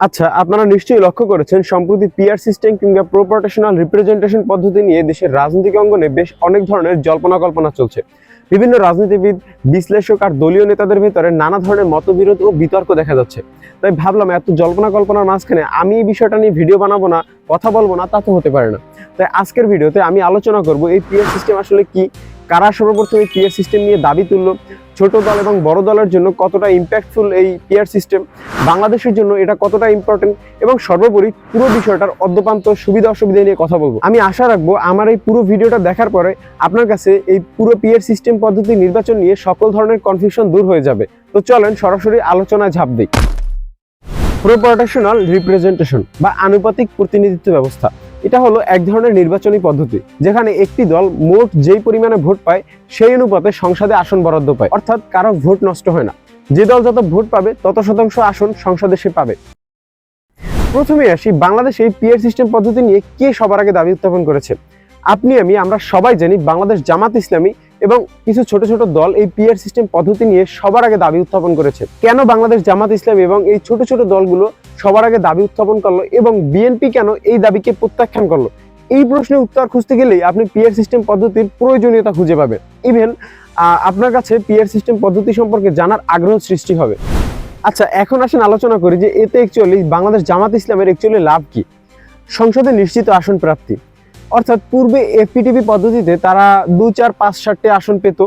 আচ্ছা আপনারা নিশ্চয়ই লক্ষ্য করেছেন, সম্প্রতি পিআর সিস্টেম কিংবা প্রোপোর্টেশনাল রিপ্রেজেন্টেশন পদ্ধতি নিয়ে দেশের রাজনৈতিক অঙ্গনে বেশ অনেক ধরনের জল্পনা কল্পনা চলছে। বিভিন্ন রাজনীতিবিদ, বিশ্লেষক আর দলীয় নেতাদের ভেতরে নানা ধরনের মতবিরোধ ও বিতর্ক দেখা যাচ্ছে। তাই ভাবলাম, এত জল্পনা কল্পনার মাঝখানে আমি এই বিষয়টা নিয়ে ভিডিও বানাবো না, কথা বলব না, তা তো হতে পারে না। তাই আজকের ভিডিওতে আমি আলোচনা করব এই পিআর সিস্টেম আসলে কি কারা সর্বপ্রথম এই পিআর সিস্টেম নিয়ে দাবি তুললো? ছোট দল এবং বড় দলের জন্য কতটা ইম্প্যাক্টফুল এই পিআর সিস্টেম বাংলাদেশের জন্য এটা কতটা ইম্পর্টেন্ট এবং সর্বোপরি পুরো বিষয়টার অদ্যপান্ত সুবিধা অসুবিধা নিয়ে কথা বলব। আমি আশা রাখব আমার এই পুরো ভিডিওটা দেখার পরে আপনার কাছে এই পুরো পিআর সিস্টেম পদ্ধতি নির্বাচন নিয়ে সকল ধরনের কনফিউশন দূর হয়ে যাবে। তো চলেন সরাসরি আলোচনায় ঝাঁপ দিই। প্রোপোর্টেশনাল রিপ্রেজেন্টেশন বা আনুপাতিক প্রতিনিধিত্ব ব্যবস্থা। এটা হলো এক ধরনের নির্বাচনী পদ্ধতি, যেখানে একটি দল মোট যেই পরিমাণে ভোট পায়, সেই অনুপাতে সংসদে আসন বরাদ্দ পায়। অর্থাৎ কারও ভোট নষ্ট হয় না। যে দল যত ভোট পাবে, তত শতাংশ আসন সংসদে সে পাবে। প্রথমে আসি বাংলাদেশে পিয়ার সিস্টেম পদ্ধতি নিয়ে কে সবার আগে দাবি উত্থাপন করেছে। আপনি, আমি, আমরা সবাই জানি বাংলাদেশ জামাত ইসলামী এবং কিছু ছোট ছোট দল এই পিয়ার সিস্টেম পদ্ধতি নিয়ে সবার আগে দাবি উত্থাপন করেছে। কেন বাংলাদেশ জামাত ইসলাম এবং এই ছোট ছোট দলগুলো সবার আগে দাবি উত্থাপন করল এবং বিএনপি কেন এই দাবিকে প্রত্যাখ্যান করল? এই প্রশ্নের উত্তর খুঁজতে গেলেই আপনি পিয়ার সিস্টেম পদ্ধতির প্রয়োজনীয়তা খুঁজে পাবেন। ইভেন আপনার কাছে পিয়ার সিস্টেম পদ্ধতি সম্পর্কে জানার আগ্রহ সৃষ্টি হবে। আচ্ছা এখন আসেন আলোচনা করি যে এতে অ্যাকচুয়ালি বাংলাদেশ জামাত ইসলামের অ্যাকচুয়ালি লাভ কি? সংসদে নিশ্চিত আসন প্রাপ্তি অর্থাৎ পূর্বে এফপিটিপি পদ্ধতিতে তারা দু, চার, পাঁচ ষাটটি আসন পেত।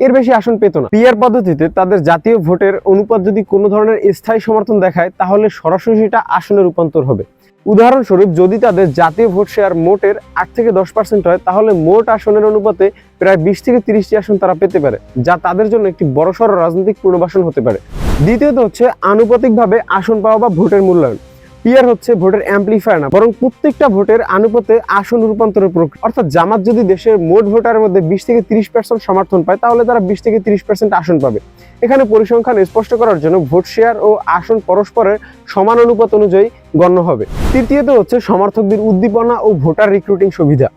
এর বেশি আসন পেত না। পিআর পদ্ধতিতে তাদের জাতীয় ভোটের অনুপাত যদি কোনো ধরনের স্থায়ী সমর্থন দেখায়, তাহলে সরাসরি সেটা আসনে রূপান্তর হবে। উদাহরণস্বরূপ, যদি তাদের জাতীয় ভোট শেয়ার মোটের আট থেকে দশ পার্সেন্ট হয়, তাহলে মোট আসনের অনুপাতে প্রায় বিশ থেকে তিরিশটি আসন তারা পেতে পারে, যা তাদের জন্য একটি বড়সড় রাজনৈতিক পুনর্বাসন হতে পারে। দ্বিতীয়ত হচ্ছে, আনুপাতিকভাবে আসন পাওয়া বা ভোটের মূল্যায়ন। পিয়ার হচ্ছে ভোটের অ্যাম্পলিফায়ার না, বরং প্রত্যেকটা ভোটের আনুপাতে আসন রূপান্তরের প্রক্রিয়া। অর্থাৎ জামাত যদি দেশের মোট ভোটারের মধ্যে বিশ থেকে তিরিশ পার্সেন্ট সমর্থন পায়, তাহলে তারা বিশ থেকে তিরিশ পার্সেন্ট আসন পাবে। এখানে পরিসংখ্যান স্পষ্ট করার জন্য ভোট শেয়ার ও আসন পরস্পরের সমান অনুপাত অনুযায়ী গণ্য হবে। তৃতীয়ত হচ্ছে সমর্থকদের উদ্দীপনা ও ভোটার রিক্রুটিং সুবিধা।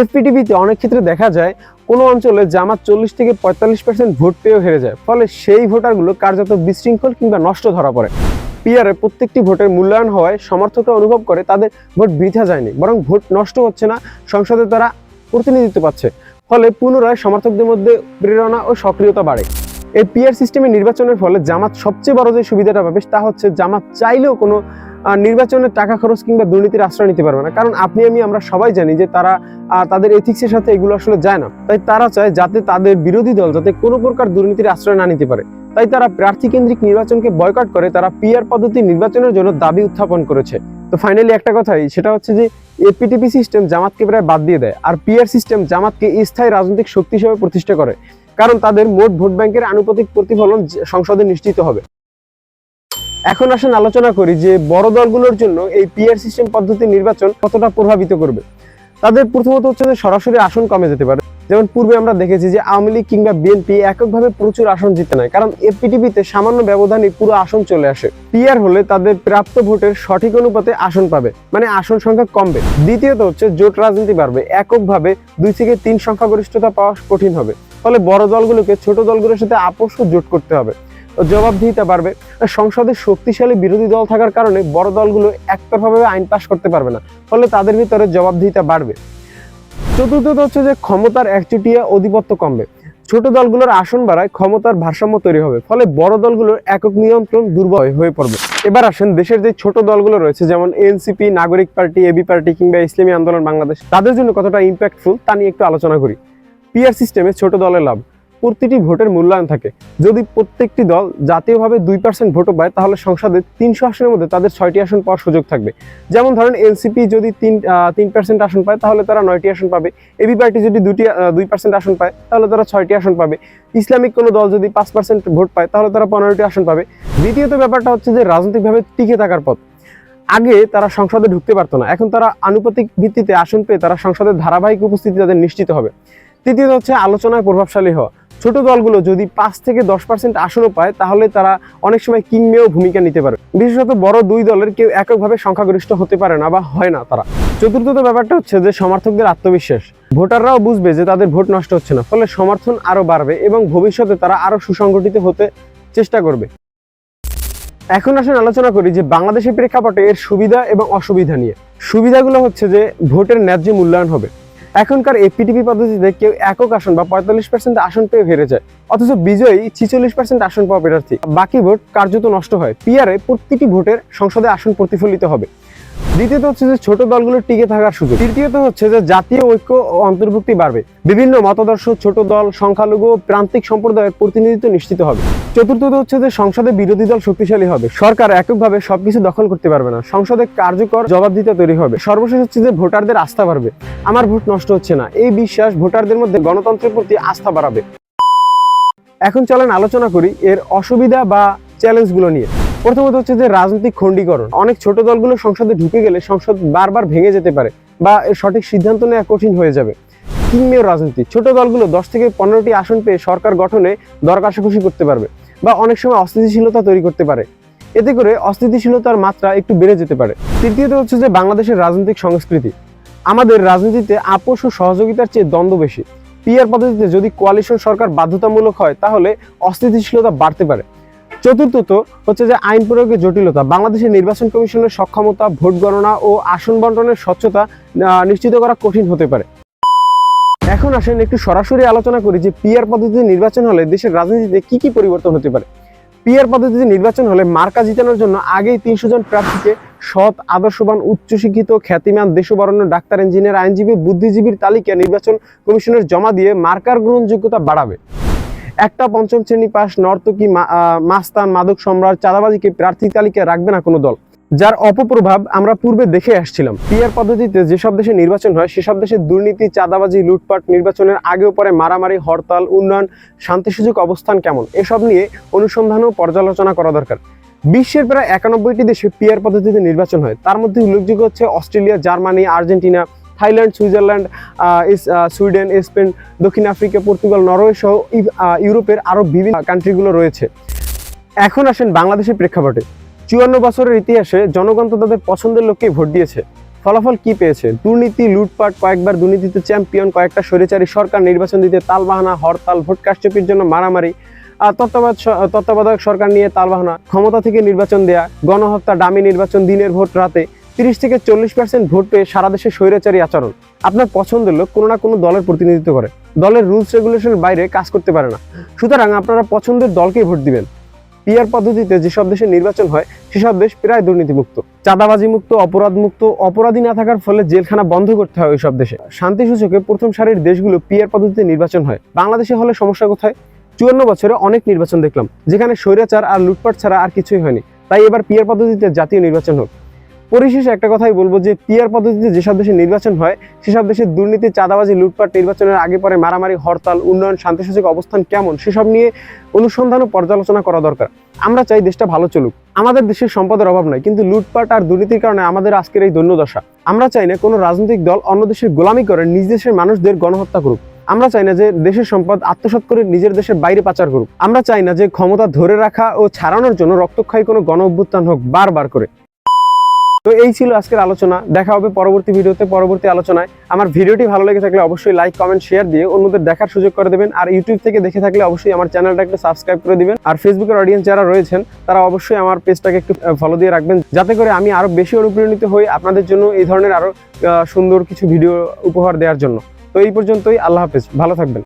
এফপিটিভিতে অনেক ক্ষেত্রে দেখা যায়, কোনো অঞ্চলে জামাত চল্লিশ থেকে পঁয়তাল্লিশ পার্সেন্ট ভোট পেয়েও হেরে যায়, ফলে সেই ভোটারগুলো কার্যত বিশৃঙ্খল কিংবা নষ্ট ধরা পড়ে। পিয়ারে প্রত্যেকটি ভোটের মূল্যায়ন হওয়ায় সমর্থকরা অনুভব করে তাদের ভোট বৃথা যায়নি, বরং ভোট নষ্ট হচ্ছে না, সংসদে তারা প্রতিনিধিত্ব পাচ্ছে। ফলে পুনরায় সমর্থকদের মধ্যে প্রেরণা ও সক্রিয়তা বাড়ে। এই পিয়ার সিস্টেমে নির্বাচনের ফলে জামাত সবচেয়ে বড় যে সুবিধাটা পাবে, তা হচ্ছে জামাত চাইলেও কোনো নির্বাচনের টাকা খরচ কিংবা দুর্নীতির আশ্রয় নিতে পারবে না। কারণ আপনি, আমি, আমরা সবাই জানি যে তারা তাদের এথিক্সের সাথে এগুলো আসলে যায় না। তাই তারা চায় যাতে তাদের বিরোধী দল, যাতে কোনো প্রকার দুর্নীতির আশ্রয় না নিতে পারে। তাই তারা প্রার্থী কেন্দ্রিক নির্বাচনকে বয়কট করে, তারা পিআর পদ্ধতি নির্বাচনের জন্য দাবি উত্থাপন করেছে। তো ফাইনালি একটা কথাই, সেটা হচ্ছে যে এপিটিপি সিস্টেম জামাতকে প্রায় বাদ দিয়ে দেয়, আর পিআর সিস্টেম জামাতকে স্থায়ী রাজনৈতিক শক্তি হিসেবে প্রতিষ্ঠা করে, কারণ তাদের মোট ভোট ব্যাংকের আনুপাতিক প্রতিফলন সংসদে নিশ্চিত হবে। এখন আসেন আলোচনা করি যে বড় দলগুলোর জন্য এই পিআর সিস্টেম পদ্ধতি নির্বাচন কতটা প্রভাবিত করবে। তাদের প্রথমত হচ্ছে যে সরাসরি আসন কমে যেতে পারে যেমন পূর্বে আমরা দেখেছি যে আওয়ামী লীগ কিংবা বিএনপি এককভাবে প্রচুর আসন জিতে নেয়, কারণ এপিটিপিতে সামান্য ব্যবধানে পুরো আসন চলে আসে। পিআর হলে তাদের প্রাপ্ত ভোটের সঠিক অনুপাতে আসন পাবে মানে আসন সংখ্যা কমবে। দ্বিতীয়ত হচ্ছে জোট রাজনীতি বাড়বে, এককভাবে দুই থেকে তিন সংখ্যাগরিষ্ঠতা পাওয়া কঠিন হবে, ফলে বড় দলগুলোকে ছোট দলগুলোর সাথে আপোষ জোট করতে হবে। জবাবদিহিতা বাড়বে, সংসদে শক্তিশালী বিরোধী দল থাকার কারণে বড় দলগুলো একতরফাভাবে আইন পাশ করতে পারবে না, ফলে তাদের ভিতরে জবাবদিহিতা বাড়বে। চতুর্থত হচ্ছে যে ক্ষমতার একচুটিয়া আধিপত্য কমবে। ছোট দলগুলোর আসন বাড়ায় ক্ষমতার ভারসাম্য তৈরি হবে, ফলে বড় দলগুলোর একক নিয়ন্ত্রণ দুর্বল হয়ে পড়বে। এবার আসেন দেশের যে ছোট দলগুলো রয়েছে, যেমন এনসিপি নাগরিক পার্টি এবি পার্টি কিংবা ইসলামী আন্দোলন বাংলাদেশ, তাদের জন্য কতটা ইম্প্যাক্টফুল তা নিয়ে একটু আলোচনা করি। পিআর সিস্টেমে ছোট দলের লাভ। প্রতিটি ভোটের মূল্যায়ন থাকে। যদি প্রত্যেকটি দল জাতীয়ভাবে দুই পার্সেন্ট ভোটও পায়, তাহলে সংসদে তিনশো আসনের মধ্যে তাদের ছয়টি আসন পাওয়ার সুযোগ থাকবে। যেমন ধরেন এনসিপি যদি তিন তিন পার্সেন্ট আসন পায়, তাহলে তারা নয়টি আসন পাবে। এবি পার্টি যদি দুটি দুই পার্সেন্ট আসন পায়, তাহলে তারা ছয়টি আসন পাবে। ইসলামিক কোনো দল যদি পাঁচ পার্সেন্ট ভোট পায়, তাহলে তারা পনেরোটি আসন পাবে। দ্বিতীয়ত ব্যাপারটা হচ্ছে যে রাজনৈতিকভাবে টিকে থাকার পথ। আগে তারা সংসদে ঢুকতে পারতো না। এখন তারা আনুপাতিক ভিত্তিতে আসন পেয়ে তারা সংসদের ধারাবাহিক উপস্থিতি তাদের নিশ্চিত হবে। তৃতীয়ত হচ্ছে আলোচনায় প্রভাবশালী হওয়া। ছোট দলগুলো যদি পাঁচ থেকে দশ পার্সেন্ট আসনও পায়, তাহলে তারা অনেক সময় কিংমেয় ভূমিকা নিতে পারে। বিশেষত বড় দুই দলের কেউ এককভাবে সংখ্যাগরিষ্ঠ হতে পারে না বা হয় না তারা। চতুর্থত ব্যাপারটা হচ্ছে যে সমর্থকদের আত্মবিশ্বাস। ভোটাররাও বুঝবে যে তাদের ভোট নষ্ট হচ্ছে না, ফলে সমর্থন আরও বাড়বে এবং ভবিষ্যতে তারা আরও সুসংগঠিত হতে চেষ্টা করবে। এখন আসুন আলোচনা করি যে বাংলাদেশের প্রেক্ষাপটে এর সুবিধা এবং অসুবিধা নিয়ে। সুবিধাগুলো হচ্ছে যে ভোটের ন্যায্য মূল্যায়ন হবে। এখনকার এপিটিপি পদ্ধতিতে কেউ একক আসন বা পঁয়তাল্লিশ পার্সেন্ট আসন পেয়ে হেরে যায়। অথচ বিজয়ী ছিচল্লিশ পার্সেন্ট আসন পাওয়া প্রার্থী। বাকি ভোট কার্যত নষ্ট হয়। পিআরে প্রতিটি ভোটের সংসদে আসন প্রতিফলিত হবে। দ্বিতীয়ত হচ্ছে যে ছোট দলগুলো টিকে থাকার সুযোগ। তৃতীয়ত হচ্ছে যে জাতীয় ঐক্য ও অন্তর্ভুক্তি বাড়বে। বিভিন্ন মতাদর্শ, ছোট দল, সংখ্যালঘু প্রান্তিক সম্প্রদায়ের প্রতিনিধিত্ব নিশ্চিত হবে। চতুর্থত হচ্ছে যে সংসদে বিরোধী দল শক্তিশালী হবে। সরকার এককভাবে সবকিছু দখল করতে পারবে না। সংসদে কার্যকর জবাবদিহিতা তৈরি হবে। সর্বশেষ হচ্ছে যে ভোটারদের আস্থা বাড়বে। আমার ভোট নষ্ট হচ্ছে না। এই বিশ্বাস ভোটারদের মধ্যে গণতন্ত্রের প্রতি আস্থা বাড়াবে। এখন চলেন আলোচনা করি এর অসুবিধা বা চ্যালেঞ্জগুলো নিয়ে। প্রথমত হচ্ছে যে রাজনৈতিক খণ্ডীকরণ। অনেক ছোট দলগুলো সংসদে ঢুকে গেলে সংসদ বারবার ভেঙে যেতে পারে বা সঠিক সিদ্ধান্ত নেওয়া কঠিন হয়ে যাবে। কিংমেয় রাজনীতি। ছোট দলগুলো দশ থেকে পনেরোটি আসন পেয়ে সরকার গঠনে দরকাশাকষি করতে পারবে বা অনেক সময় অস্থিতিশীলতা তৈরি করতে পারে। এতে করে অস্থিতিশীলতার মাত্রা একটু বেড়ে যেতে পারে। তৃতীয়ত হচ্ছে যে বাংলাদেশের রাজনৈতিক সংস্কৃতি। আমাদের রাজনীতিতে আপোষ ও সহযোগিতার চেয়ে দ্বন্দ্ব বেশি। পিআর পদ্ধতিতে যদি কোয়ালিশন সরকার বাধ্যতামূলক হয়, তাহলে অস্থিতিশীলতা বাড়তে পারে। চতুর্থত হচ্ছে যে আইন প্রয়োগের জটিলতা, বাংলাদেশের নির্বাচন কমিশনের সক্ষমতা, ভোট গণনা ও আসন বন্টনের স্বচ্ছতা নিশ্চিত করা কঠিন হতে পারে। এখন আসেন একটু সরাসরি আলোচনা করি যে পিআর পদ্ধতিতে নির্বাচন হলে দেশের রাজনীতিতে কি কি পরিবর্তন হতে পারে। পিআর পদ্ধতিতে নির্বাচন হলে মার্কা জিতানোর জন্য আগেই তিনশো জন প্রার্থীকে সৎ, আদর্শবান, উচ্চশিক্ষিত, খ্যাতিমান, দেশবরণ্য ডাক্তার, ইঞ্জিনিয়ার, আইনজীবী, বুদ্ধিজীবীর তালিকা নির্বাচন কমিশনের জমা দিয়ে মার্কার গ্রহণযোগ্যতা বাড়াবে। একটা পঞ্চম শ্রেণি পাস নর্তকী মাস্তান মাদক সম্রাট চাঁদাবাজিকে প্রার্থী তালিকায় রাখবে না কোনো দল। যার অপপ্রভাব আমরা পূর্বে দেখে আসছিলাম। পিআর পদ্ধতিতে যেসব দেশে নির্বাচন হয়, সেসব দেশে দুর্নীতি, চাঁদাবাজি, লুটপাট নির্বাচনের আগেও পরে মারামারি, হরতাল, উন্নয়ন শান্তি সুযোগ অবস্থান কেমন, এসব নিয়ে অনুসন্ধান ও পর্যালোচনা করা দরকার। বিশ্বের প্রায় একানব্বইটি দেশে পিআর পদ্ধতিতে নির্বাচন হয়। তার মধ্যে উল্লেখযোগ্য হচ্ছে Australia, Germany, Argentina Thailand, Switzerland Sweden, Spain, দক্ষিণ আফ্রিকা, পর্তুগাল, নরওয়ে সহ ইউরোপের আরও বিভিন্ন কান্ট্রিগুলো রয়েছে। এখন আসেন বাংলাদেশের প্রেক্ষাপটে। চুয়ান্ন বছরের ইতিহাসে জনগণ তো তাদের পছন্দের লোককেই ভোট দিয়েছে। ফলাফল কি পেয়েছে? দুর্নীতি, লুটপাট, কয়েকবার দুর্নীতিতে চ্যাম্পিয়ন কয়েকটা স্বৈরাচারী সরকার নির্বাচন দিতে তালবাহানা, হরতাল, ভোট কারচুপির জন্য মারামারি তত্ত্বাবধায়ক সরকার নিয়ে তালবাহানা, ক্ষমতা থেকে নির্বাচন দেয়া, গণহত্যা, ডামি নির্বাচন, দিনের ভোট রাতে তিরিশ থেকে চল্লিশ পার্সেন্ট ভোট পেয়ে সারা দেশে স্বৈরাচারী আচরণ। আপনার পছন্দের লোক কোনো না কোনো দলের প্রতিনিধিত্ব করে। দলের রুলস রেগুলেশনের বাইরে কাজ করতে পারে না। সুতরাং আপনারা পছন্দের দলকেই ভোট দিবেন। পিআর পদ্ধতিতে যেসব দেশে নির্বাচন হয়, সেসব দেশ প্রায় দুর্নীতিমুক্ত। চাঁদাবাজি মুক্ত অপরাধ মুক্ত অপরাধী না থাকার ফলে জেলখানা বন্ধ করতে হয় ওইসব দেশে। শান্তি সূচকে প্রথম সারির দেশগুলো পিয়ার পদ্ধতিতে নির্বাচন হয়। বাংলাদেশে হলে সমস্যা কোথায়? চুয়ান্ন বছরে অনেক নির্বাচন দেখলাম, যেখানে স্বৈরাচার আর লুটপাট ছাড়া আর কিছুই হয়নি। তাই এবার পিয়ার পদ্ধতিতে জাতীয় নির্বাচন হোক। পরিশেষে একটা কথাই বলব যে পিআর পদ্ধতিতে যেসব দেশে নির্বাচন হয়, সেসব দেশে দুর্নীতি, চাঁদাবাজি, লুটপাট, নির্বাচনের আগে পরে মারামারি, হরতাল, উন্নয়ন, শান্তিসূচক অবস্থান কেমন, সেসব নিয়ে অনুসন্ধান ও পর্যালোচনা করা দরকার। আমরা চাই দেশটা ভালো চলুক। আমাদের দেশের সম্পদের অভাব নাই কিন্তু লুটপাট আর দুর্নীতির কারণে আমাদের আজকের এই দৈন্যদশা। আমরা চাই না কোনো রাজনৈতিক দল অন্য দেশের গোলামি করে নিজ দেশের মানুষদের গণহত্যা করুক। আমরা চাই না যে দেশের সম্পদ আত্মসাৎ করে নিজের দেশের বাইরে পাচার করুক। আমরা চাই না যে ক্ষমতা ধরে রাখা ও ছাড়ানোর জন্য রক্তক্ষয়ী কোনো গণ অভ্যুত্থান হোক বারবার করে। তো এই ছিল আজকের আলোচনা। দেখা হবে পরবর্তী ভিডিওতে, পরবর্তী আলোচনায়। আমার ভিডিওটি ভালো লেগে থাকলে অবশ্যই লাইক কমেন্ট শেয়ার দিয়ে অন্যদের দেখার সুযোগ করে দেবেন। আর ইউটিউব থেকে দেখে থাকলে অবশ্যই আমার চ্যানেলটা একটু সাবস্ক্রাইব করে দিবেন। আর ফেসবুকের অডিয়েন্স যারা রয়েছেন, তারা অবশ্যই আমার পেজটাকে একটু ফলো দিয়ে রাখবেন। যাতে করে আমি আরও বেশি অনুপ্রাণিত হই আপনাদের জন্য এই ধরনের আরও সুন্দর কিছু ভিডিও উপহার দেওয়ার জন্য। তো এই পর্যন্তই, আল্লাহ হাফেজ। ভালো থাকবেন।